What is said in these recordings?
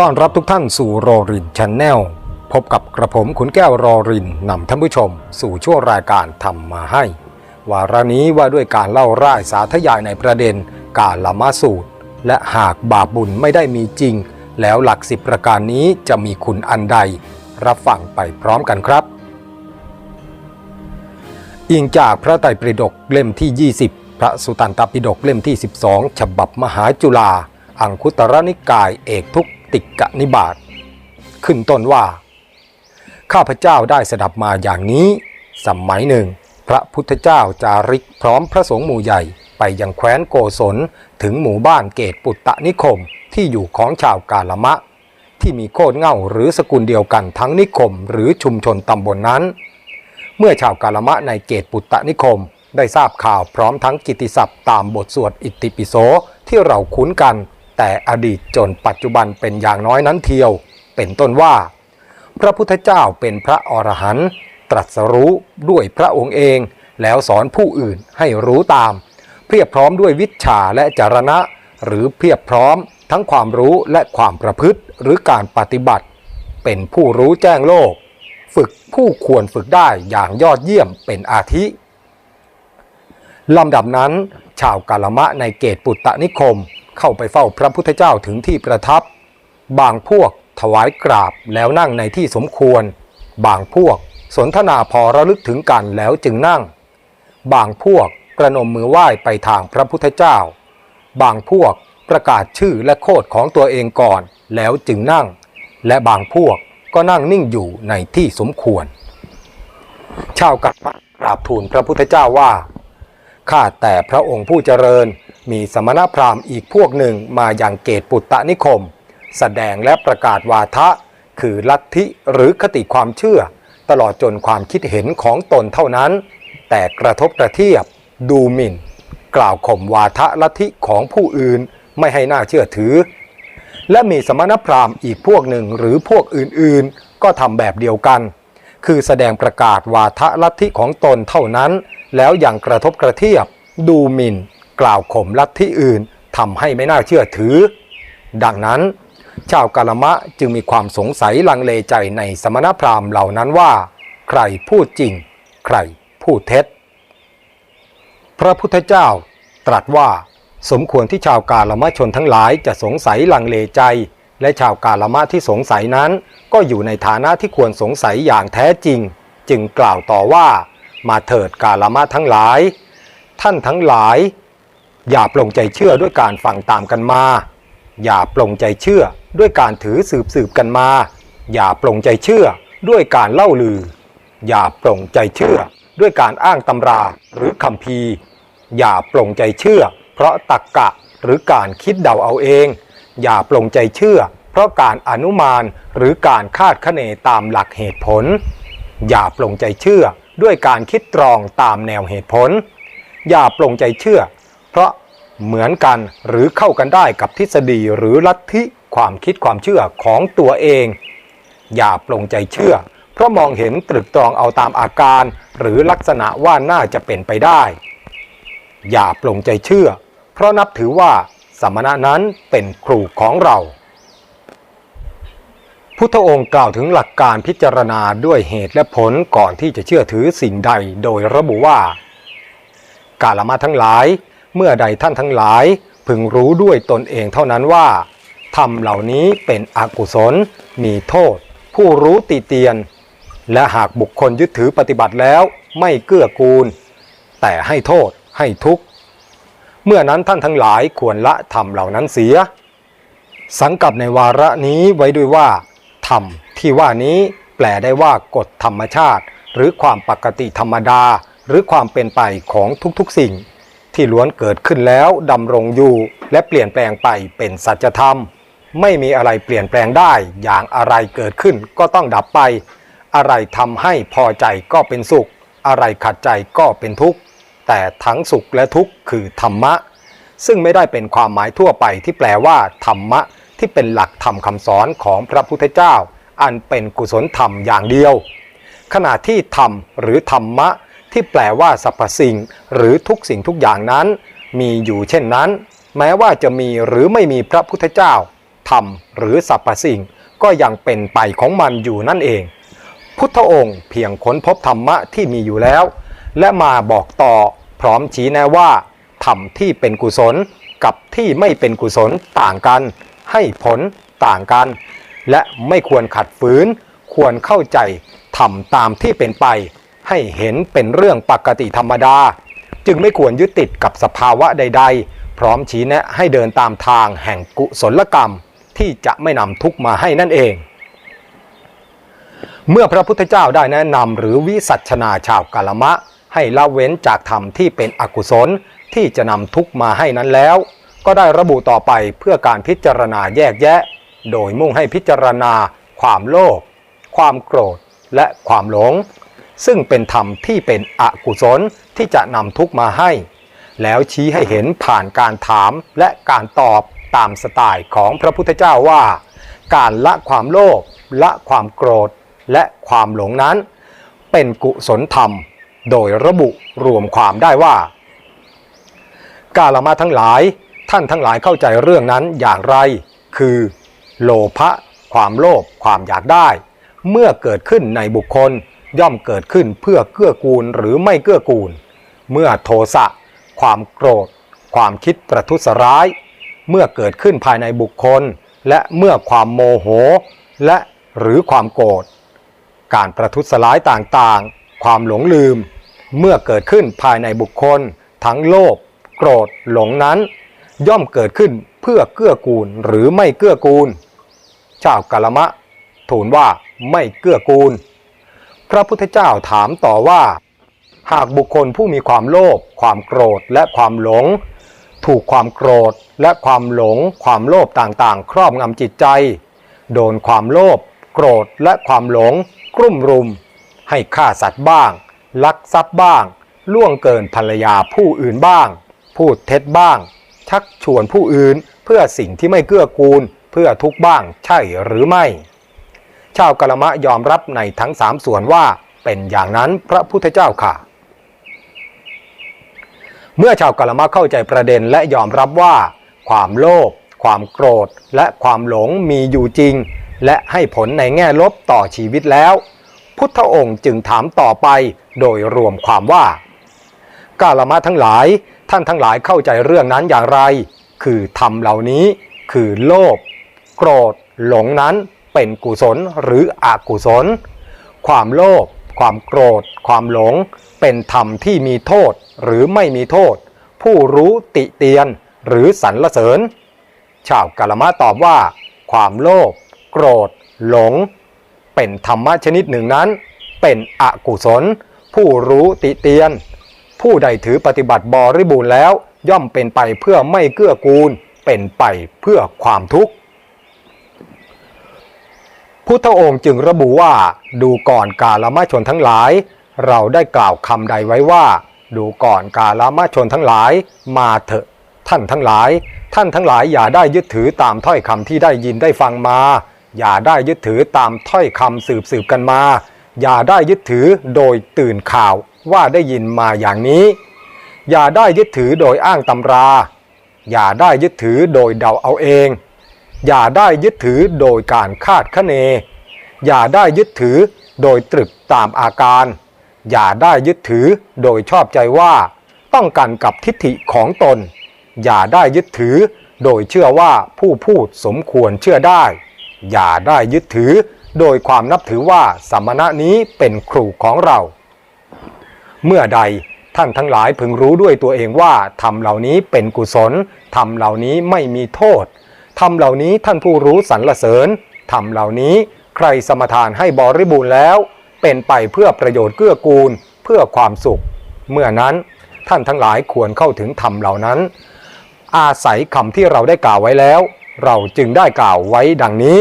ต้อนรับทุกท่านสู่โรรินช n แนลพบกับกระผมขุนแก้วรอรินนำท่านผู้ชม สู่ช่วงรายการทำมาให้ วาระนี้ว่าด้วยการเล่าร่ายสาธยายในประเด็น การละมาสูตร และหากบาปบุญไม่ได้มีจริง แล้วหลักสิบประการนี้จะมีคุณอันใด รับฟังไปพร้อมกันครับ อิงจากพระไตรปิฎกเล่มที่ 20 พระสุตันตปิฎกเล่มที่ 12 ฉบับมหาจุฬาอังคุตรนิกายเอกทุก ติกนิบาตขึ้นต้นว่า ข้าพเจ้าได้สดับมาอย่างนี้ สมัยหนึ่ง พระพุทธเจ้าจาริกพร้อมพระสงฆ์หมู่ใหญ่ไปยังแคว้นโกศลถึงหมู่บ้านเกตปุตตะนิคมที่อยู่ของชาวกาลมะ ที่มีโคดเง่าหรือสกุลเดียวกันทั้งนิคมหรือชุมชนตำบลนนั้น เมื่อชาวกาลมะในเกตปุตตะนิคมได้ทราบข่าวพร้อมทั้งกิตติศัพท์ตามบทสวดอิติปิโสที่เราคุ้นกัน แต่อดีตจนปัจจุบันเป็นอย่างน้อยนั้นเทียว เป็นต้นว่า พระพุทธเจ้าเป็นพระอรหันต์ตรัสรู้ด้วยพระองค์เอง แล้วสอนผู้อื่นให้รู้ตาม เพียบพร้อมด้วยวิชาและจารณะ หรือเพียบพร้อมทั้งความรู้และความประพฤติหรือการปฏิบัติ เป็นผู้รู้แจ้งโลก ฝึกผู้ควรฝึกได้อย่างยอดเยี่ยมเป็นอาทิลำดับนั้น ชาวกาลมะในเกตปุตตนิคม เข้าไปเฝ้าพระพุทธเจ้าถึงที่ประทับ บางพวกถวายกราบแล้วนั่งในที่สมควร บางพวกสนทนาพอระลึกถึงกันแล้วจึงนั่ง บางพวกกระนมมือไหว้ไปทางพระพุทธเจ้า บางพวกประกาศชื่อและโคดของตัวเองก่อนแล้วจึงนั่ง และบางพวกก็นั่งนิ่งอยู่ในที่สมควร ชาวกัปปะกราบทูลพระพุทธเจ้าว่า ข้าแต่พระองค์ผู้เจริญ มีสมณพราหมณ์อีกพวกหนึ่งมาอย่างเกตปุตตะนิคม แสดงและประกาศวาทะ คือลัทธิหรือคติความเชื่อ ตลอดจนความคิดเห็นของตนเท่านั้น แต่กระทบกระเทียบ ดูหมิ่น กล่าวข่มวาทะลัทธิของผู้อื่นไม่ให้น่าเชื่อถือ และมีสมณพราหมณ์อีกพวกหนึ่งหรือพวกอื่นๆ ก็ทำแบบเดียวกัน คือแสดงประกาศวาทะลัทธิของตนเท่านั้น แล้วอย่างกระทบกระเทียบ ดูหมิ่น กล่าวข่มลัทธิอื่นทำให้ไม่น่าเชื่อถือ ดังนั้น ชาวกาลมะจึงมีความสงสัยลังเลใจในสมณพราหมณ์เหล่านั้นว่า ใครพูดจริง ใครพูดเท็จ พระพุทธเจ้าตรัสว่าสมควรที่ชาวกาลมะชนทั้งหลายจะสงสัยลังเลใจ และชาวกาลมะที่สงสัยนั้น ก็อยู่ในฐานะที่ควรสงสัยอย่างแท้จริง จึงกล่าวต่อว่า มาเถิดกาลมะทั้งหลาย ท่านทั้งหลาย อย่าปลงใจเชื่อด้วยการฟังตามกันมา อย่าปลงใจเชื่อด้วยการถือสืบสืบกันมา อย่าปลงใจเชื่อด้วยการเล่าลือ อย่าปลงใจเชื่อด้วยการอ้างตำราหรือคำพีอย่าปลงใจเชื่อ เพราะตักกะหรือการคิดเดาเอาเอง อย่าปลงใจเชื่อ เพราะการอนุมานหรือการคาดคะเนตามหลักเหตุผล อย่าปลงใจเชื่อด้วยการคิดตรองตามแนวเหตุผล อย่าปลงใจเชื่อ เพราะเหมือนกันหรือเข้ากันได้กับทฤษฎีหรือลัทธิความคิดความเชื่อของตัวเอง อย่าปลงใจเชื่อ เพราะมองเห็นตรึกตรองเอาตามอาการ หรือลักษณะว่าน่าจะเป็นไปได้ อย่าปลงใจเชื่อ เพราะนับถือว่าสมณะนั้นเป็นครูของเรา พุทธองค์กล่าวถึงหลักการพิจารณาด้วยเหตุและผลก่อนที่จะเชื่อถือสิ่งใดโดยระบุว่า กาลมาทั้งหลาย เมื่อใดท่านทั้งหลายพึงรู้ด้วยตนเองเท่านั้นว่าธรรมเหล่านี้เป็นอกุศล มีโทษ ผู้รู้ติเตียน และหากบุคคลยึดถือปฏิบัติแล้วไม่เกื้อกูล แต่ให้โทษให้ทุกข์ เมื่อนั้นท่านทั้งหลายควรละธรรมเหล่านั้นเสีย สังกับในวาระนี้ไว้ด้วยว่าธรรมที่ว่านี้แปลได้ว่ากฎธรรมชาติ หรือความปกติธรรมดา หรือความเป็นไปของทุกๆสิ่ง ที่ล้วนเกิดขึ้นแล้วดำรงอยู่ และเปลี่ยนแปลงไปเป็นสัจธรรม ไม่มีอะไรเปลี่ยนแปลงได้อย่างอะไรเกิดขึ้นก็ต้องดับไป อะไรทำให้พอใจก็เป็นสุข อะไรขัดใจก็เป็นทุกข์ แต่ทั้งสุขและทุกข์คือธรรมะ ซึ่งไม่ได้เป็นความหมายทั่วไปที่แปลว่า ธรรมะ ที่เป็นหลักธรรมคำสอนของพระพุทธเจ้า อันเป็นกุศลธรรมอย่างเดียว ขณะที่ธรรมหรือธรรมะ ที่แปลว่าสรรพสิ่ง หรือทุกสิ่งทุกอย่างนั้น มีอยู่เช่นนั้น แม้ว่าจะมีหรือไม่มีพระพุทธเจ้าธรรมหรือสรรพสิ่ง ก็ยังเป็นไปของมันอยู่นั่นเอง พุทธองค์เพียงค้นพบธรรมะที่มีอยู่แล้ว และมาบอกต่อพร้อมชี้แนะว่าธรรมที่เป็นกุศลกับที่ไม่เป็นกุศลต่างกัน ให้ผลต่างกัน และไม่ควรขัดฝืน ควรเข้าใจทำตามที่เป็นไป ให้เห็นเป็นเรื่องปกติธรรมดา จึงไม่ควรยึดติดกับสภาวะใด ๆ พร้อมชี้แนะให้เดินตามทางแห่งกุศลกรรม ที่จะไม่นำทุกมาให้นั่นเอง เมื่อพระพุทธเจ้าได้แนะนำหรือวิสัชนาชาวกาลมะ ให้ละเว้นจากธรรมที่เป็นอกุศลที่จะนำทุกมาให้นั้นแล้ว ก็ได้ระบุต่อไปเพื่อการพิจารณาแยกแยะ โดยมุ่งให้พิจารณา ความโลภความโกรธและความหลง ซึ่งเป็นธรรมที่เป็นอกุศลที่จะนำทุกมาให้ แล้วชี้ให้เห็นผ่านการถามและการตอบตามสไตล์ของพระพุทธเจ้าว่า การละความโลภละความโกรธและความหลงนั้น เป็นกุศลธรรม โดยระบุรวมความได้ว่า กาลมาทั้งหลายท่านทั้งหลายเข้าใจเรื่องนั้นอย่างไร คือ โลภะความโลภความอยากได้ เมื่อเกิดขึ้นในบุคคล ย่อมเกิดขึ้นเพื่อเกื้อกูลหรือไม่เกื้อกูล เมื่อโทสะ ความโกรธ ความคิดประทุษร้าย เมื่อเกิดขึ้นภายในบุคคล และเมื่อความโมโห และหรือความโกรธ การประทุษร้ายต่างๆ ความหลงลืม เมื่อเกิดขึ้นภายในบุคคล ทั้งโลภโกรธหลงนั้น ย่อมเกิดขึ้นเพื่อเกื้อกูลหรือไม่เกื้อกูล เจ้ากาลมะ ทูลว่าไม่เกื้อกูล พระพุทธเจ้าถามต่อว่า หากบุคคลผู้มีความโลภความโกรธและความหลง ถูกความโกรธและความหลง ความโลภต่างๆ ครอบงำจิตใจ โดนความโลภโกรธและความหลง กลุ่มรุม ให้ฆ่าสัตว์บ้าง ลักทรัพย์บ้าง ล่วงเกินภรรยาผู้อื่นบ้าง พูดเท็จบ้าง ชักชวนผู้อื่นเพื่อสิ่งที่ไม่เกื้อกูล เพื่อทุกบ้างใช่หรือไม่ ชาวกะละมะยอมรับในทั้งสามส่วนว่าเป็นอย่างนั้นพระพุทธเจ้าค่ะ เมื่อชาวกะละมะเข้าใจประเด็นและยอมรับว่า ความโลภความโกรธ และความหลงมีอยู่จริง และให้ผลในแง่ลบต่อชีวิตแล้ว พุทธองค์จึงถามต่อไปโดยรวมความว่ากาละมะทั้งหลาย ท่านทั้งหลายเข้าใจเรื่องนั้นอย่างไร คือธรรมเหล่านี้ คือโลภโกรธ หลงนั้น เป็นกุศลหรืออกุศล ความโลภความโกรธ ความหลง เป็นธรรมที่มีโทษหรือไม่มีโทษ ผู้รู้ติเตียนหรือสรรเสริญ ชาวกาลมะตอบว่า ความโลภโกรธ หลง เป็นธรรมะชนิดหนึ่งนั้น เป็นอกุศล ผู้รู้ติเตียน ผู้ใดถือปฏิบัติบริบูรณ์แล้ว ย่อมเป็นไปเพื่อไม่เกื้อกูล เป็นไปเพื่อความทุกข์ พุทธองค์จึงระบุว่า ดูก่อนกาลมชนทั้งหลาย เราได้กล่าวคำใดไว้ว่า ดูก่อนกาลมชนทั้งหลาย มาเถอะ ท่านทั้งหลาย ท่านทั้งหลายอย่าได้ยึดถือตามถ้อยคำที่ได้ยินได้ฟังมา อย่าได้ยึดถือตามถ้อยคำสืบสืบกันมา อย่าได้ยึดถือโดยตื่นข่าวว่าได้ยินมาอย่างนี้ อย่าได้ยึดถือโดยอ้างตำรา อย่าได้ยึดถือโดยเดาเอาเอง อย่าได้ยึดถือโดยการคาดคะเน อย่าได้ยึดถือโดยตรึกตามอาการ อย่าได้ยึดถือโดยชอบใจว่าต้องกันกับทิฏฐิของตน อย่าได้ยึดถือโดยเชื่อว่าผู้พูดสมควรเชื่อได้ อย่าได้ยึดถือโดยความนับถือว่าสมณะนี้เป็นครูของเรา เมื่อใดท่านทั้งหลายพึงรู้ด้วยตัวเองว่าธรรมเหล่านี้เป็นกุศลธรรมเหล่านี้ไม่มีโทษธรรมเหล่านี้ท่านผู้รู้สรรเสริญธรรมเหล่านี้ รสมทานให้บริบูรณ์แล้ว เป็นไปเพื่อประโยชน์เกื้อกูล เพื่อความสุข เมื่อนั้นท่านทั้งหลายควรเข้าถึงธรรมเหล่านั้น อาศัยคำที่เราได้กล่าวไว้แล้ว เราจึงได้กล่าวไว้ดังนี้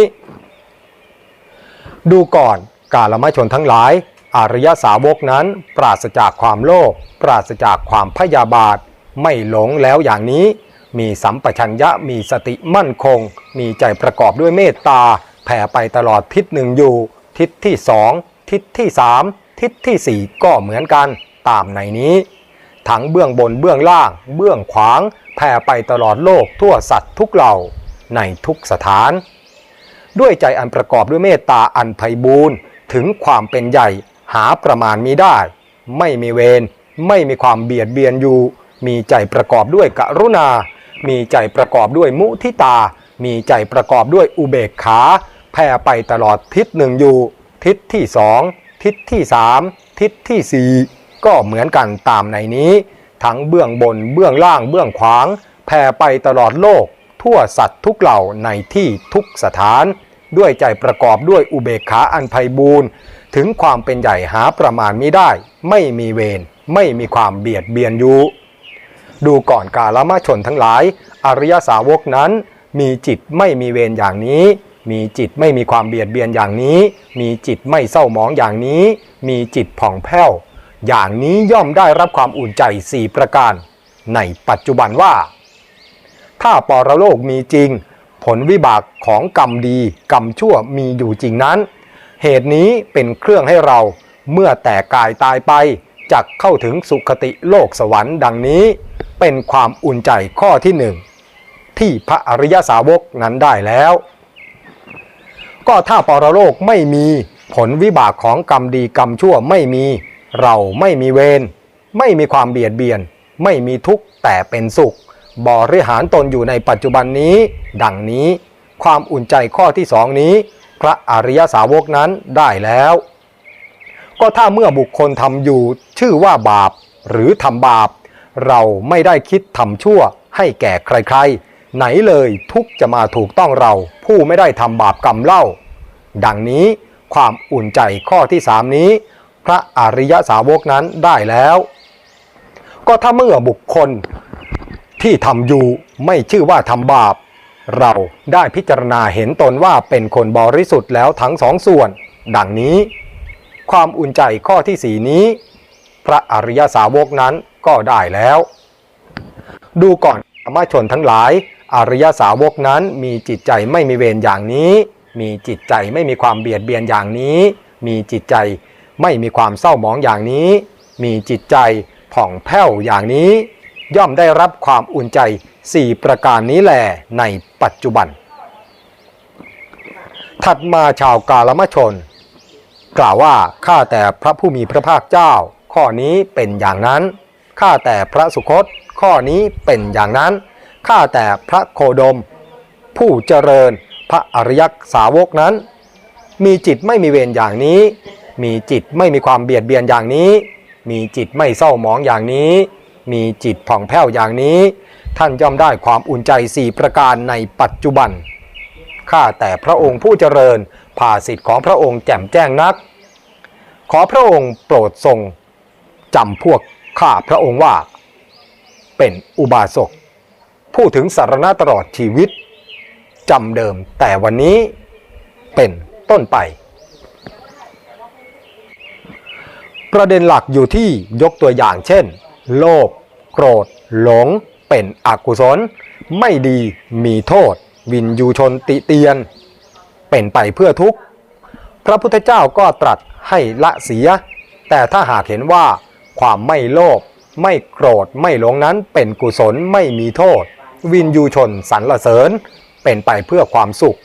ดูก่อนกาลมชนทั้งหลาย อริยสาวกนั้น ปราศจากความโลภปราศจากความพยาบาท ไม่หลงแล้วอย่างนี้ มีสัมปชัญญะมีสติมั่นคง มีใจประกอบด้วยเมตตา แผ่ไปตลอดทิศหนึ่งอยู่ ทิศที่สองทิศที่สามทิศที่สี่ก็เหมือนกันตามในนี้ ทั้งเบื้องบนเบื้องล่าง เบื้องขวาง แผ่ไปตลอดโลกทั่วสัตว์ทุกเหล่าในทุกสถาน ด้วยใจอันประกอบด้วยเมตตาอันไพบูรณ์ถึงความเป็นใหญ่หาประมาณมิได้ ไม่มีเวรไม่มีความเบียดเบียนอยู่ มีใจประกอบด้วยกรุณา มีใจประกอบด้วยมุทิตา มีใจประกอบด้วยอุเบกขาแผ่ไปตลอดทิศหนึ่งอยู่ ทิศที่สองทิศที่สามทิศที่สี่ก็เหมือนกันตามในนี้ ทั้งเบื้องบนเบื้องล่างเบื้องขวางแผ่ไปตลอดโลก ทั่วสัตว์ทุกเหล่าในที่ทุกสถาน ด้วยใจประกอบด้วยอุเบกขาอันไพบูรณ์ถึงความเป็นใหญ่หาประมาณมิได้ ไม่มีเวรไม่มีความเบียดเบียนอยู่ ดูก่อนกาลมาชนทั้งหลาย อริยสาวกนั้น มีจิตไม่มีเวรอย่างนี้ มีจิตไม่มีความเบียดเบียนอย่างนี้ มีจิตไม่เศร้าหมองอย่างนี้ มีจิตผ่องแผ้ว อย่างนี้ย่อมได้รับความอุ่นใจสี่ประการ ในปัจจุบันว่า ถ้าปรโลกมีจริง ผลวิบากของกรรมดีกรรมชั่วมีอยู่จริงนั้น เหตุนี้เป็นเครื่องให้เราเมื่อแต่กายตายไปจักเข้าถึงสุคติโลกสวรรค์ดังนี้ เป็นความอุ่นใจข้อที่หนึ่ง ที่พระอริยสาวกนั้นได้แล้ว ก็ถ้าปรโลกไม่มีผลวิบากของกรรมดีกรรมชั่วไม่มีเราไม่มีเวรไม่มีความเบียดเบียน ไม่มีทุกข์แต่เป็นสุขบริหารตนอยู่ในปัจจุบันนี้ ดังนี้ ความอุ่นใจข้อที่สองนี้ พระอริยสาวกนั้นได้แล้ว ก็ถ้าเมื่อบุคคลทำอยู่ ชื่อว่าบาปหรือทำบาป เราไม่ได้คิดทำชั่วให้แก่ใครๆ ไหนเลยทุกจะมาถูกต้องเราผู้ไม่ได้ทำบาปกรรมเล่า ดังนี้ความอุ่นใจข้อที่สามนี้ พระอริยสาวกนั้นได้แล้ว ก็ถ้าเมื่อบุคคลที่ทำอยู่ไม่ชื่อว่าทำบาป เราได้พิจารณาเห็นตนว่าเป็นคนบริสุทธิ์แล้วทั้งสองส่วน ดังนี้ ความอุ่นใจข้อที่สี่นี้ พระอริยสาวกนั้นก็ได้แล้ว ดูก่อนธรรมชนทั้งหลาย อริยสาวกนั้นมีจิตใจไม่มีเวรอย่างนี้ มีจิตใจไม่มีความเบียดเบียนอย่างนี้ มีจิตใจไม่มีความเศร้าหมองอย่างนี้ มีจิตใจผ่องแผ้วอย่างนี้ ย่อมได้รับความอุ่นใจสี่ประการนี้แหลในปัจจุบัน ถัดมาชาวกาลมชน กล่าวว่าข้าแต่พระผู้มีพระภาคเจ้า ข้อนี้เป็นอย่างนั้นข้าแต่พระสุคตข้อนี้เป็นอย่างนั้น ข้าแต่พระโคดม ผู้เจริญพระอริยสาวกนั้น มีจิตไม่มีเวรอย่างนี้ มีจิตไม่มีความเบียดเบียนอย่างนี้ มีจิตไม่เศร้าหมองอย่างนี้ มีจิตผ่องแผ้วอย่างนี้ ท่านย่อมได้ความอุ่นใจสี่ประการในปัจจุบันข้าแต่พระองค์ผู้เจริญภาสิทธิ์ของพระองค์แจ่มแจ้งนัก ขอพระองค์โปรดทรงจำพวกข้าพระองค์ว่า เป็นอุบาสก ผู้ถึงสารณะตลอดชีวิตจำเดิม แต่วันนี้เป็นต้นไป ประเด็นหลักอยู่ที่ยกตัวอย่างเช่น โลภโกรธ หลง เป็นอกุศล ไม่ดีมีโทษ วินยูชนติเตียน เป็นไปเพื่อทุกข์ พระพุทธเจ้าก็ตรัสให้ละเสีย แต่ถ้าหากเห็นว่าความไม่โลภไม่โกรธไม่หลงนั้นเป็นกุศลไม่มีโทษ วินยูชนสรรเสริญ เป็นไปเพื่อความสุข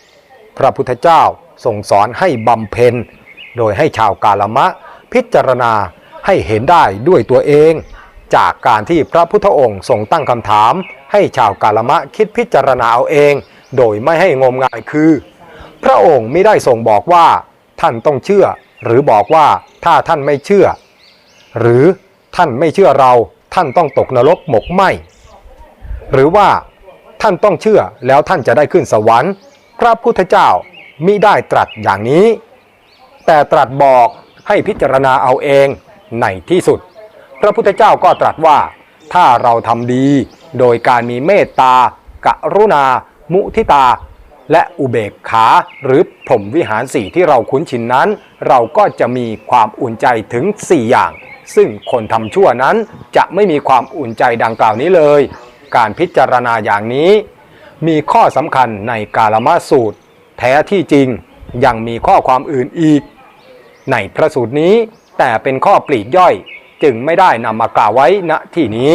พระพุทธเจ้าทรงสอนให้บำเพ็ญ โดยให้ชาวกาลมะ พิจารณาให้เห็นได้ด้วยตัวเอง จากการที่พระพุทธองค์ทรงตั้งคำถาม ให้ชาวกาลมะคิดพิจารณาเอาเอง โดยไม่ให้งมงายคือ พระองค์ไม่ได้ทรงบอกว่า ท่านต้องเชื่อ หรือบอกว่าถ้าท่านไม่เชื่อ หรือท่านไม่เชื่อเราท่านต้องตกนรกหมกไหม หรือว่าท่านต้องเชื่อแล้วท่านจะได้ขึ้นสวรรค์ พระพุทธเจ้ามิได้ตรัสอย่างนี้ แต่ตรัสบอกให้พิจารณาเอาเองในที่สุด พระพุทธเจ้าก็ตรัสว่า ถ้าเราทำดี โดยการมีเมตตากรุณา มุทิตา และอุเบกขาหรือพรหมวิหารสี่ที่เราคุ้นชินนั้น เราก็จะมีความอุ่นใจถึง 4 อย่าง ซึ่งคนทำชั่วนั้นจะไม่มีความอุ่นใจดังกล่าวนี้เลย การพิจารณาอย่างนี้ มีข้อสำคัญในกาลมาสูตร แท้ที่จริงยังมีข้อความอื่นอีก ในพระสูตรนี้แต่เป็นข้อปลีกย่อยจึงไม่ได้นำมากล่าวไว้ณที่นี้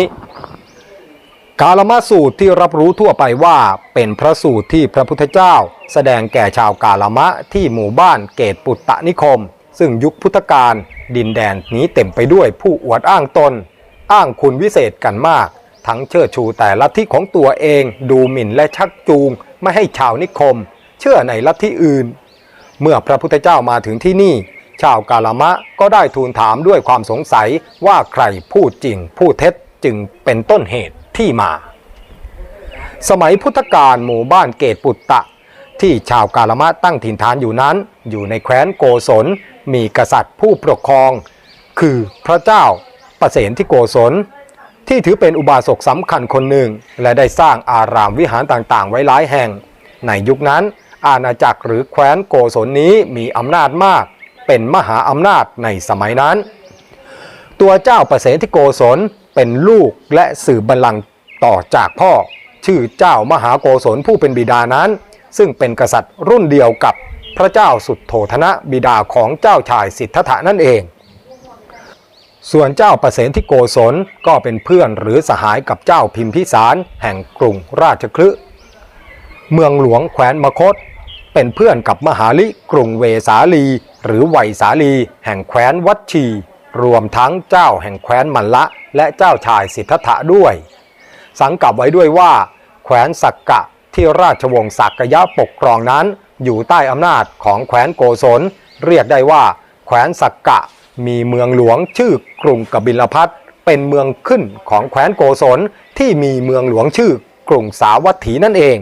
กาลมาสูตรที่รับรู้ทั่วไปว่าเป็นพระสูตรที่พระพุทธเจ้า แสดงแก่ชาวกาลมะที่หมู่บ้านเกตปุตตะนิคม ซึ่งยุคพุทธกาลดินแดนนี้เต็มไปด้วยผู้อวดอ้างตน อ้างคุณวิเศษกันมาก ทั้งเชิดชูแต่ลัทธิของตัวเองดูหมิ่นและชักจูง ไม่ให้ชาวนิคม เชื่อในลัทธิอื่น เมื่อพระพุทธเจ้ามาถึงที่นี่ ชาวกาลมะก็ได้ทูลถามด้วยความสงสัยว่าใครพูดจริงพูดเท็จจึงเป็นต้นเหตุที่มา สมัยพุทธกาลหมู่บ้านเกตปุตตะ ที่ชาวกาลมะตั้งถิ่นฐานอยู่นั้น อยู่ในแคว้นโกศลมีกษัตริย์ผู้ปกครอง คือพระเจ้าประเสนที่โกศล ที่ถือเป็นอุบาสกสำคัญคนหนึ่ง และได้สร้างอารามวิหารต่างๆ ไว้หลายแห่ง ในยุคนั้น อาณาจักรหรือแคว้นโกศลนี้มีอำนาจมาก เป็นมหาอำนาจในสมัยนั้น ตัวเจ้าประเสนที่โกศลเป็นลูกและสืบบัลลังก์ต่อจากพ่อ ชื่อเจ้ามหาโกศลผู้เป็นบิดานั้น ซึ่งเป็นกษัตริย์รุ่นเดียวกับพระเจ้าสุดโทธนะบิดาของเจ้าชายสิทธัตถะนั่นเอง ส่วนเจ้าประเสนที่โกศลก็เป็นเพื่อนหรือสหายกับเจ้าพิมพิสารแห่งกรุงราชคลึเมืองหลวงแคว้นมคต เป็นเพื่อนกับมหาลิกรุงเวสาลี หรือไวยสาลี แห่งแคว้นวัดชี รวมทั้งเจ้าแห่งแคว้นมัลละ และเจ้าชายสิทธัตถะด้วย สังกับไว้ด้วยว่าแคว้นสักกะที่ราชวงศ์สักยะปกครองนั้น อยู่ใต้อำนาจของแคว้นโกศลเรียกได้ว่าแคว้นสักกะ มีเมืองหลวงชื่อกรุงกบิลพัทเป็นเมืองขึ้นของแคว้นโกศลที่มีเมืองหลวงชื่อกรุงสาวัตถีนั่นเอง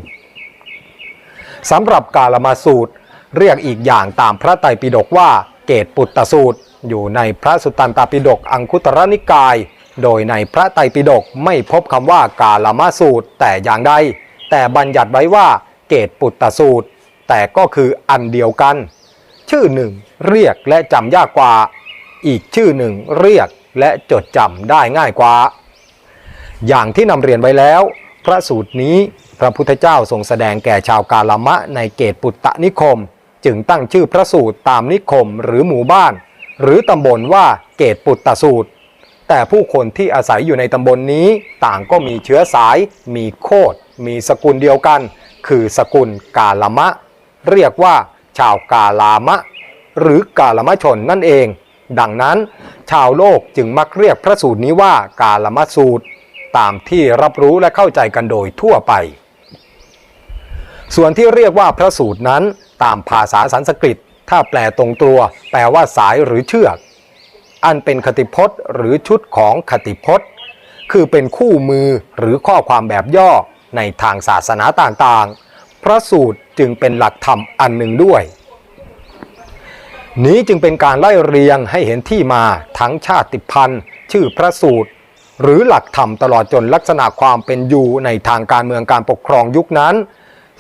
สำหรับกาลมาสูตร เรียกอีกอย่างตามพระไตรปิฎกว่าเกตปุตตสูตร อยู่ในพระสุตตันตปิฎกอังคุตรนิกาย โดยในพระไตรปิฎกไม่พบคำว่ากาลมาสูตรแต่อย่างใดแต่บัญญัติไว้ว่าเกตปุตตสูตร แต่ก็คืออันเดียวกัน ชื่อหนึ่งเรียกและจำยากกว่า อีกชื่อหนึ่งเรียกและจดจำได้ง่ายกว่า อย่างที่นำเรียนไว้แล้ว พระสูตรนี้พระพุทธเจ้าทรงแสดงแก่ชาวกาลมะในเกตปุตตะนิคม จึงตั้งชื่อพระสูตรตามนิคมหรือหมู่บ้าน หรือตำบลว่าเกตปุตตะสูตร แต่ผู้คนที่อาศัยอยู่ในตำบลนนี้ต่างก็มีเชื้อสาย มีโคดมีสกุลเดียวกัน คือสกุลกาลมะ เรียกว่าชาวกาลามะ หรือกาลมะชนนั่นเอง ดังนั้น ชาวโลกจึงมักเรียกพระสูตรนี้ว่ากาลมสูตร ตามที่รับรู้และเข้าใจกันโดยทั่วไป ส่วนที่เรียกว่าพระสูตรนั้น ตามภาษาสันสกฤต ถ้าแปลตรงตัว แปลว่าสายหรือเชือก อันเป็นคติพจน์หรือชุดของคติพจน์ คือเป็นคู่มือหรือข้อความแบบย่อในทางศาสนาต่างๆ พระสูตรจึงเป็นหลักธรรมอันหนึ่งด้วย นี้จึงเป็นการไล่เรียงให้เห็นที่มาทั้งชาติพันธุ์ชื่อพระสูตร หรือหลักธรรมตลอดจนลักษณะความเป็นอยู่ในทางการเมืองการปกครองยุคนั้น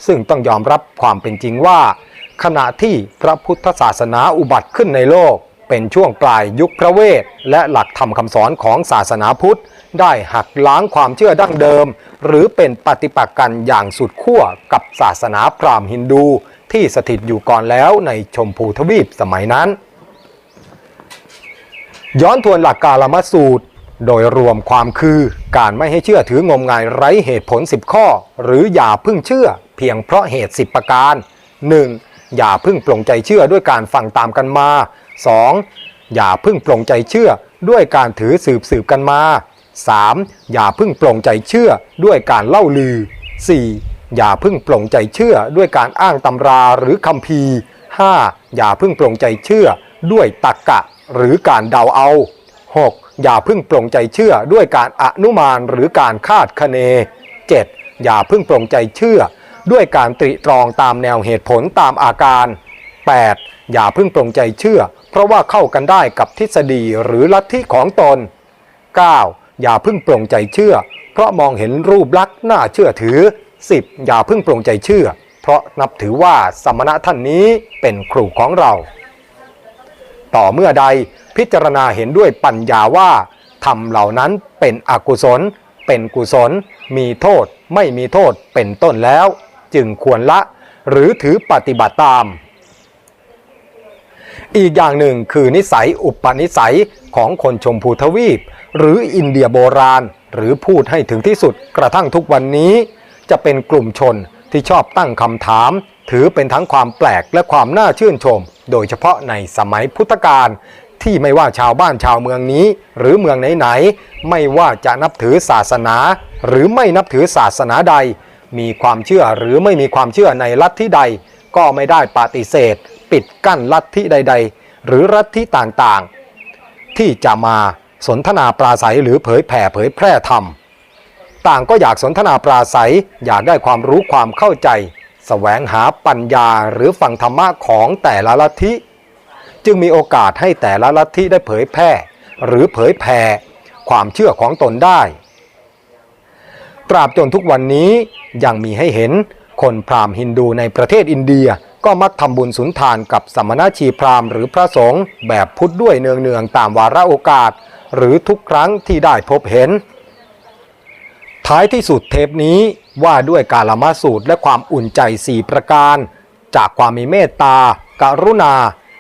ซึ่งต้องยอมรับความเป็นจริงว่า ขณะที่พระพุทธศาสนาอุบัติขึ้นในโลก เป็นช่วงปลายยุคพระเวท และหลักธรรมคำสอนของศาสนาพุทธ ได้หักล้างความเชื่อดั้งเดิม หรือเป็นปฏิปักษ์กันอย่างสุดขั้วกับศาสนาพราหมณ์ฮินดู ที่สถิตอยู่ก่อนแล้วในชมพูทวีปสมัยนั้น ย้อนทวนหลักกาลมสูตร โดยรวมความคือการไม่ให้เชื่อถืองมงายไร้เหตุผล 10 ข้อ หรืออย่าพึ่งเชื่อเพียงเพราะเหตุ 10 ประการ 1. อย่าพึ่งปลงใจเชื่อด้วยการฟังตามกันมา 2. อย่าพึ่งปลงใจเชื่อด้วยการถือสืบสืบกันมา 3. อย่าพึ่งปลงใจเชื่อด้วยการเล่าลือ 4. อย่าพึ่งปลงใจเชื่อด้วยการอ้างตำราหรือคัมภีร์ 5. อย่าพึ่งปลงใจเชื่อด้วยตรรกะหรือการเดาเอา 6. อย่าพึ่งปลงใจเชื่อด้วยการอนุมานหรือการคาดคะเน 7. อย่าพึ่งปลงใจเชื่อ ด้วยการตริตรองตามแนวเหตุผลตามอาการ 8. อย่าพึ่งปลงใจเชื่อ เพราะว่าเข้ากันได้กับทฤษฎีหรือลัทธิของตน 9. อย่าพึ่งปลงใจเชื่อ เพราะมองเห็นรูปลักษณ์น่าเชื่อถือ 10. อย่าเพึ่งปลงใจเชื่อ เพราะนับถือว่าสมณะท่านนี้เป็นครูของเรา ต่อเมื่อใดพิจารณาเห็นด้วยปัญญาว่าธรรมเหล่านั้นเป็นอกุศล เป็นกุศล มีโทษ ไม่มีโทษเป็นต้นแล้ว จึงควรละหรือถือปฏิบัติตาม อีกอย่างหนึ่งคือนิสัยอุปนิสัยของคนชมพูทวีป หรืออินเดียโบราณ หรือพูดให้ถึงที่สุดกระทั่งทุกวันนี้ จะเป็นกลุ่มชนที่ชอบตั้งคำถาม ถือเป็นทั้งความแปลกและความน่าชื่นชม โดยเฉพาะในสมัยพุทธกาลที่ไม่ว่าชาวบ้านชาวเมืองนี้ หรือเมืองไหนๆไม่ว่าจะนับถือศาสนา หรือไม่นับถือศาสนาใด มีความเชื่อหรือไม่มีความเชื่อในลัทธิใด ก็ไม่ได้ปฏิเสธ ปิดกั้นลัทธิใด ๆ หรือลัทธิต่างๆ ที่จะมาสนทนาปราศัยหรือเผยแผ่เผยแพร่ธรรม ต่างก็อยากสนทนาปราศัย อยากได้ความรู้ความเข้าใจแสวงหาปัญญาหรือฟังธรรมะของแต่ละลัทธิ จึงมีโอกาสให้แต่ละลัทธิได้เผยแพร่ หรือเผยแผ่ความเชื่อของตนได้ ตราบจนทุกวันนี้ยังมีให้เห็นคนพราหมณ์ฮินดูในประเทศอินเดียก็มักทำบุญสุนทานกับสมณชีพราหมณ์หรือพระสงฆ์แบบพุทธด้วยเนืองๆตามวาระโอกาส หรือทุกครั้งที่ได้พบเห็น ท้ายที่สุดเทปนี้ว่าด้วยกาลมาสูตรและความอุ่นใจ4ประการ จากความมีเมตตาการุณา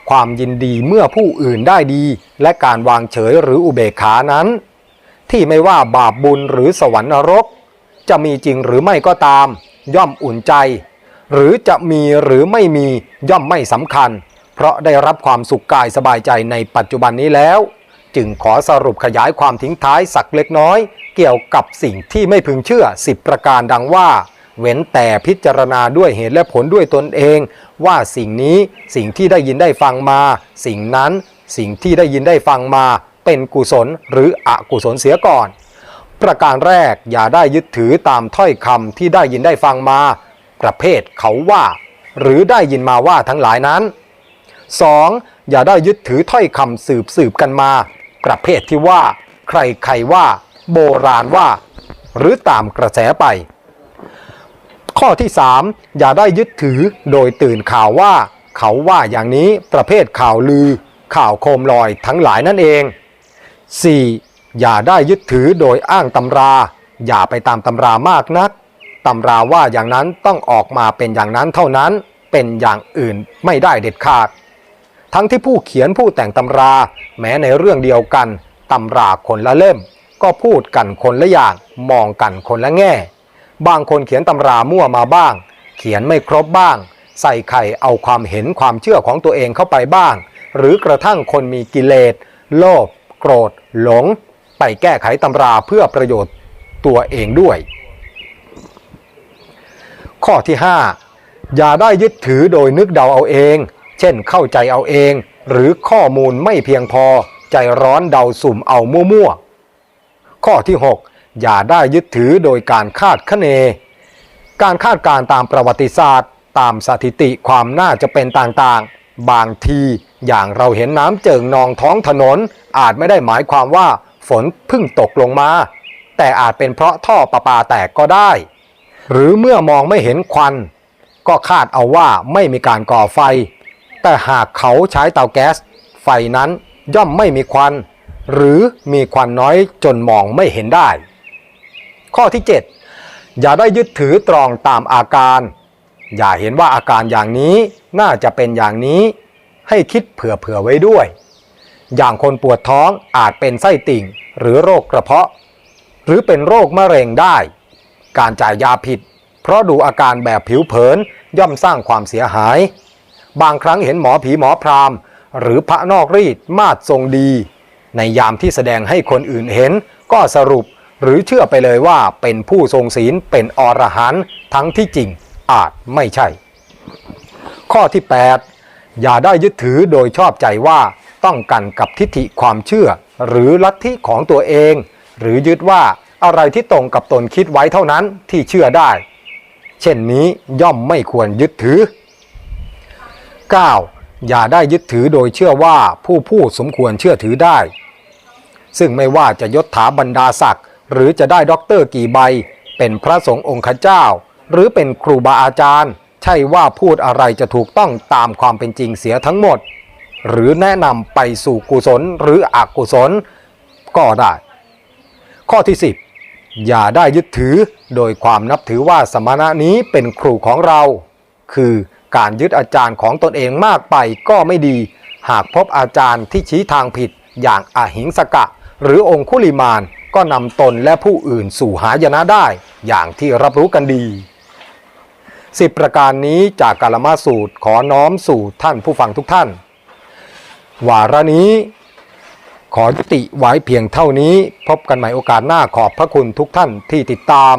ความยินดีเมื่อผู้อื่นได้ดี และการวางเฉยหรืออุเบกขานั้น ที่ไม่ว่าบาปบุญหรือสวรรค์นรก จะมีจริงหรือไม่ก็ตาม ย่อมอุ่นใจ หรือจะมีหรือไม่มีย่อมไม่สำคัญ เพราะได้รับความสุขกายสบายใจในปัจจุบันนี้แล้ว จึงขอสรุปขยายความทิ้งท้ายสักเล็กน้อย เกี่ยวกับสิ่งที่ไม่พึงเชื่อ 10 ประการดังว่า เว้นแต่พิจารณาด้วยเหตุและผลด้วยตนเอง ว่าสิ่งนี้สิ่งที่ได้ยินได้ฟังมา สิ่งนั้นสิ่งที่ได้ยินได้ฟังมา เป็นกุศลหรืออกุศลเสียก่อน ประการแรกอย่าได้ยึดถือตามถ้อยคำที่ได้ยินได้ฟังมา ประเภทเขาว่า หรือได้ยินมาว่าทั้งหลายนั้น 2. อย่าได้ยึดถือถ้อยคำสืบสืบกันมา ประเภทที่ว่า ใครใครว่า โบราณว่า หรือตามกระแสไป ข้อที่ 3 อย่าได้ยึดถือโดยตื่นข่าวว่า เขาว่าอย่างนี้ประเภทข่าวลือ ข่าวโคมลอยทั้งหลายนั่นเอง 4. อย่าได้ยึดถือโดยอ้างตำรา อย่าไปตามตำรามากนักตำราว่าอย่างนั้นต้องออกมาเป็นอย่างนั้นเท่านั้น เป็นอย่างอื่นไม่ได้เด็ดขาด ทั้งที่ผู้เขียนผู้แต่งตำรา แม้ในเรื่องเดียวกันตำราคนละเล่ม ก็พูดกันคนละอย่างมองกันคนละแง่ บางคนเขียนตำรามั่วมาบ้าง เขียนไม่ครบบ้าง ใส่ไข่เอาความเห็นความเชื่อของตัวเองเข้าไปบ้าง หรือกระทั่งคนมีกิเลส โลภโกรธ หลง ไปแก้ไขตำราเพื่อประโยชน์ตัวเองด้วย ข้อที่ 5 อย่าได้ยึดถือโดยนึกเดาเอาเอง เช่นเข้าใจเอาเอง หรือข้อมูลไม่เพียงพอ ใจร้อนเดาสุ่มเอามั่วๆ ข้อที่ 6 อย่าได้ยึดถือโดยการคาดคะเน การคาดการณ์ตามประวัติศาสตร์ ตามสถิติความน่าจะเป็นต่างๆ บางทีอย่างเราเห็นน้ำเจิ่งนองท้องถนน อาจไม่ได้หมายความว่าฝนเพิ่งตกลงมา แต่อาจเป็นเพราะท่อประปาแตกก็ได้ หรือเมื่อมองไม่เห็นควัน ก็คาดเอาว่าไม่มีการก่อไฟ แต่หากเขาใช้เตาแก๊ส ไฟนั้นย่อมไม่มีควัน หรือมีควันน้อยจนมองไม่เห็นได้ ข้อที่ 7 อย่าได้ยึดถือตรองตามอาการ อย่าเห็นว่าอาการอย่างนี้น่าจะเป็นอย่างนี้ ให้คิดเผื่อๆไว้ด้วย อย่างคนปวดท้องอาจเป็นไส้ติ่ง หรือโรคกระเพาะ หรือเป็นโรคมะเร็งได้ การจ่ายยาผิด เพราะดูอาการแบบผิวเผินย่อมสร้างความเสียหาย บางครั้งเห็นหมอผีหมอพราหม์หรือพระนอกรีดมาดทรงดี ในยามที่แสดงให้คนอื่นเห็น ก็สรุปหรือเชื่อไปเลยว่าเป็นผู้ทรงศีลเป็นอรหันต์ทั้งที่จริงอาจไม่ใช่ ข้อที่ 8 อย่าได้ยึดถือโดยชอบใจว่าต้องกันกับทิฏฐิความเชื่อ หรือลัทธิของตัวเอง หรือยึดว่าอะไรที่ตรงกับตนคิดไว้เท่านั้นที่เชื่อได้ เช่นนี้ย่อมไม่ควรยึดถือ 9. อย่าได้ยึดถือโดยเชื่อว่าผู้พูดสมควรเชื่อถือได้ ซึ่งไม่ว่าจะยศถาบรรดาศักดิ์หรือจะได้ด็อกเตอร์กี่ใบ เป็นพระสงฆ์องค์เจ้า หรือเป็นครูบาอาจารย์ ใช่ว่าพูดอะไรจะถูกต้องตามความเป็นจริงเสียทั้งหมด หรือแนะนำไปสู่กุศลหรืออกุศล ก็ได้ ข้อที่ 10 อย่าได้ยึดถือโดยความนับถือว่าสมณะนี้เป็นครูของเรา คือ การยึดอาจารย์ของตนเองมากไปก็ไม่ดี หากพบอาจารย์ที่ชี้ทางผิด อย่างอหิงสกะ หรือองคุลิมานก็นำตนและผู้อื่นสู่หายนะได้ อย่างที่รับรู้กันดีสิบประการนี้จากกาลมาสูตรขอน้อมสู่ท่านผู้ฟังทุกท่าน วาระนี้ ขอยุติไว้เพียงเท่านี้ พบกันใหม่โอกาสหน้าขอบพระคุณทุกท่านที่ติดตาม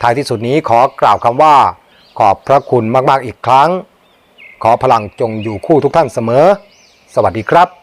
ท้ายที่สุดนี้ขอกล่าวคำว่า ขอบพระคุณมากๆอีกครั้ง ขอพลังจงอยู่คู่ทุกท่านเสมอ สวัสดีครับ